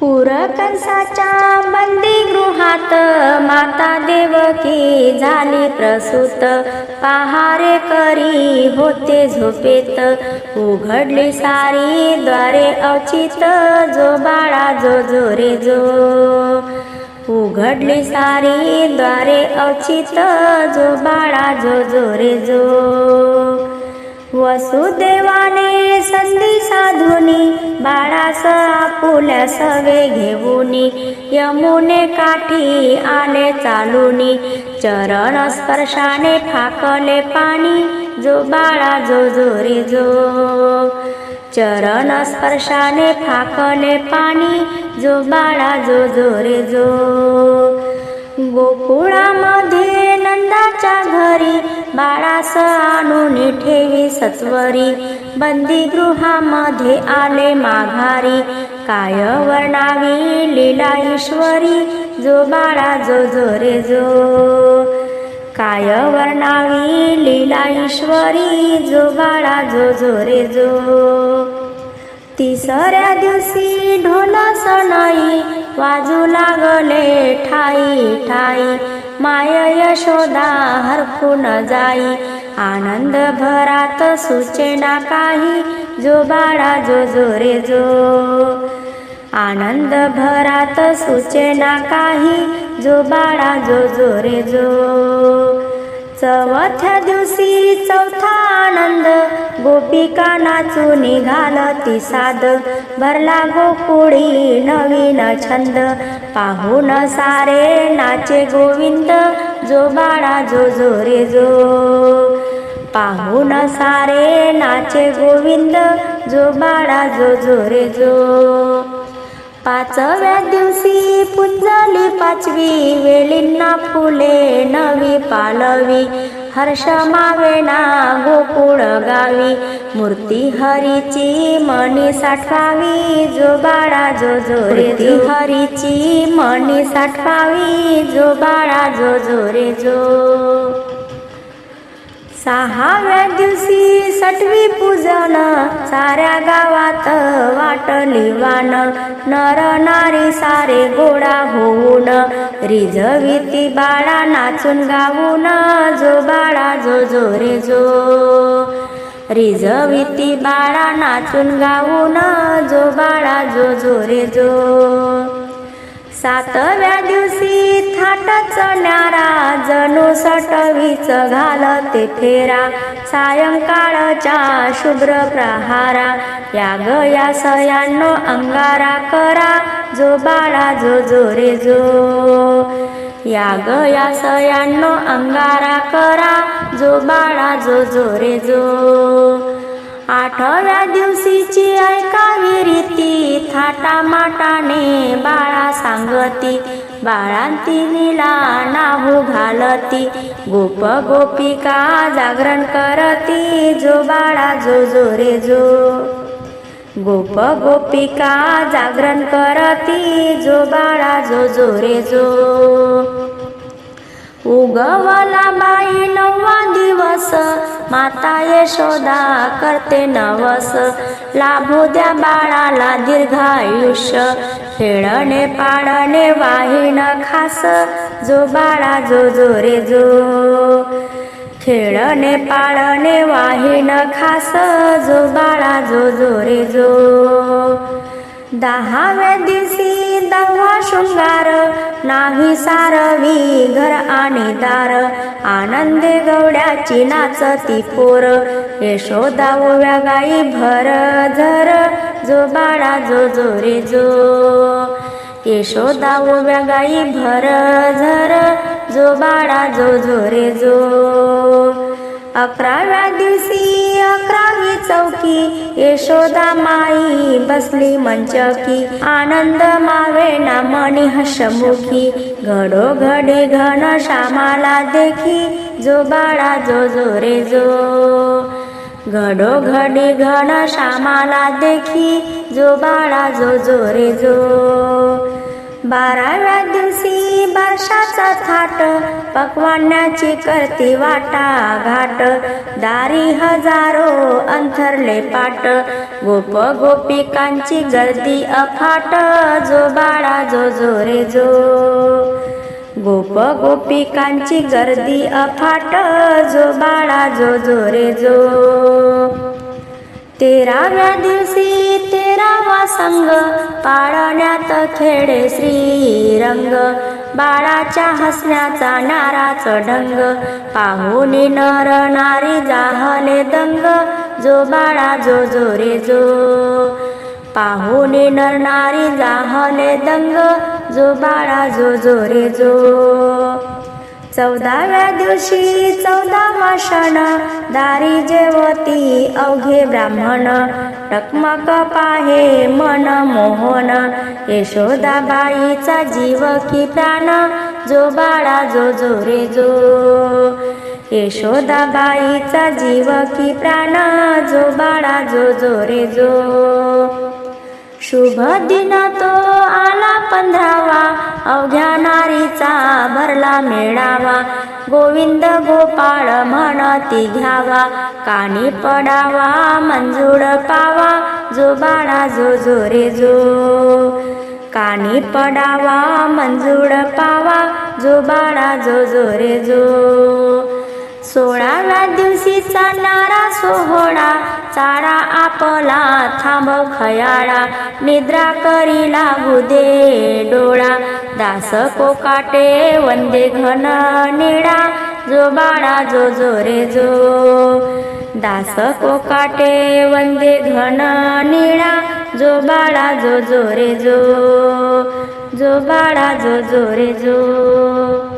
कुरकंसाच्या बंदी गृहात माता देवकी झाली प्रसूत. पहारे करी होते झोपेत. उघडली सारी द्वारे अचित जो बाळा जो जो रे जो. उघडली सारी द्वारे अचित जो बाळा जो जो रे जो. वसुदेवाने संधी साधुनी बाळास आपुल्या सवे घेऊनी यमुने काठी आले चालुनी चरण स्पर्शाने फाकले पाणी जो बाळा जो जोरी जो. चरण स्पर्शाने फाकले पाणी जो बाळा जो जो जो. गोकुळामध्ये नंदाच्या घरी बाळास ठेवी सत्वरी बंदी गृहामध्ये आले माघारी. काय वर्णावी लीला ईश्वरी जो बाळा जो जो रे जो. काय वर्णावी लीला ईश्वरी जो बाळा जो जो रे जो. तिसऱ्या दिवशी ढोल सनई वाजू लागले ठाई ठाई. माय यशोदा हरकून जाई. आनंद भरात सुचेना काही जो बाळा जो जो रे जो. आनंद भरात सुचेना काही जो बाळा जो जो रे जो. चौथ्या दिवशी चौथा आनंद गोपिका नाचू निघाल ती साद. भरला गोकुळी नवीन छंद पाहून सारे नाचे गोविंद. जो बाळा जो जो रे जो. पाहून सारे नाचे गोविंद जो बाळा जो जो रे जो. पाचव्या दिवशी पुंजली पाचवी वेलींना फुले नवी पालवी. हर्ष मावेना गोकुळ गावी. मूर्ती हरीची मणी साठवावी जो बाळा जो जो रे जो. हरीची मणी साठवावी जो बाळा जो जो रे जो. सहाव्या दिवशी सटवी पूजन साऱ्या गावात वाटली वान नर नारी सारे गोडा होऊन रिझविती बाळा नाचून गाऊन जो बाळा जो जो रे जो. रिझविती बाळा नाचून गाऊन जो बाळा जो जो रे जो. सातव्या दिवशी थाट चढणारा जणू सटवीच घालते फेरा. सायंकाळच्या शुभ्र प्रहारा या गया सयानो अंगारा करा जो बाळा जो जो रे जो. या गया सयानो अंगारा करा जो बाळा जो जो रे जो. आठव्या दिवशीची थाटामाटाने थाटा माटाने बाळा सांगती. बाळांती निला नाहू घालती. गोप गोपिका जागरण करती. जो बाळा जो जो रे जो. गोप गोपिका जागरण करती. जो बाळा जो जो रे जो. उगवला बाई नववा दिवस. माता यशोदा करते नवस. लाभू द्या बाळाला दीर्घायुष्य. खेळणे पाळणे वाहिन खास. जो बाळा जो जो रे जो. खेळणे पाळणे वाहिन खास. जो बाळा जो जो रे जो. दहाव्या दिवशी दहावा शृंगार नाही सारवी घर आणि दार. आनंदे गवड्याची नाचती पोर यशोदा ओव्या गाई भर झर. जो बाळा जो जो रे जो. यशोदा ओव्या गाई भर झर. जो बाळा जो जो रे जो. अकराव्या दिवशी अकरावी चौकी यशोदा माई बसली मंचकी आनंद मावे ना मणी हसमुखी घडोघडी घन श्यामाला देखी जो बाळा जो जो रे जो. घडोघडी घन श्यामाला देखी जो बाळा जो जो रे जो. बाराव्या दिवशी बारशाचा थाट पकवानाची करती वाटा घाट. दारी हजारो अंथरले पाट गोप गोपिकांची गर्दी अफाट. जो बाळा जो जो रे जो. गोप गोपिकांची गर्दी अफाट. जो बाळा जो जो रे जो. तेराव्या दिवशी तेरावा संग पाळण्यात खेळे श्रीरंग. बाळाच्या हसण्याचा नाराच ढंग पाहुणी नर नारी जाहले दंग जो बाळा जो जो रे जो. पाहुणे नर नारी जाहले दंग जो बाळा जो जो रे जो. चौदाव्या दिवशी चौदावा क्षण दारी जेवती अवघे ब्राह्मण. टकमक पाहे मन मोहन. यशोदाबाईचा जीव की प्राण जो बाळा जो जो रे जो. यशोदाबाईचा जीव की प्राण जो बाळा जो जो रे जो. शुभ दिन तो आला पंधरावा. अवघ्या नारीचा भरला मेळावा. गोविंद गोपाळ म्हणती घ्यावा. कानी पडावा मंजूळ पावा. जो बाळा जो जो रे जो. कानी पडावा मंजूळ पावा. जो बाळा जो जो रे जो. सोळाव्या दिवशीचा नारा सोहळा. चारा आपला थांब खयाळा. निद्रा करी लागू दे डोळा. दास कोकाटे वंदे घन निळा. जो बाळा जो जो रे जो. दास कोकाटे वंदे घन निळा. जो बाळा जो जो रे जो. जो बाळा जो जो रे जो.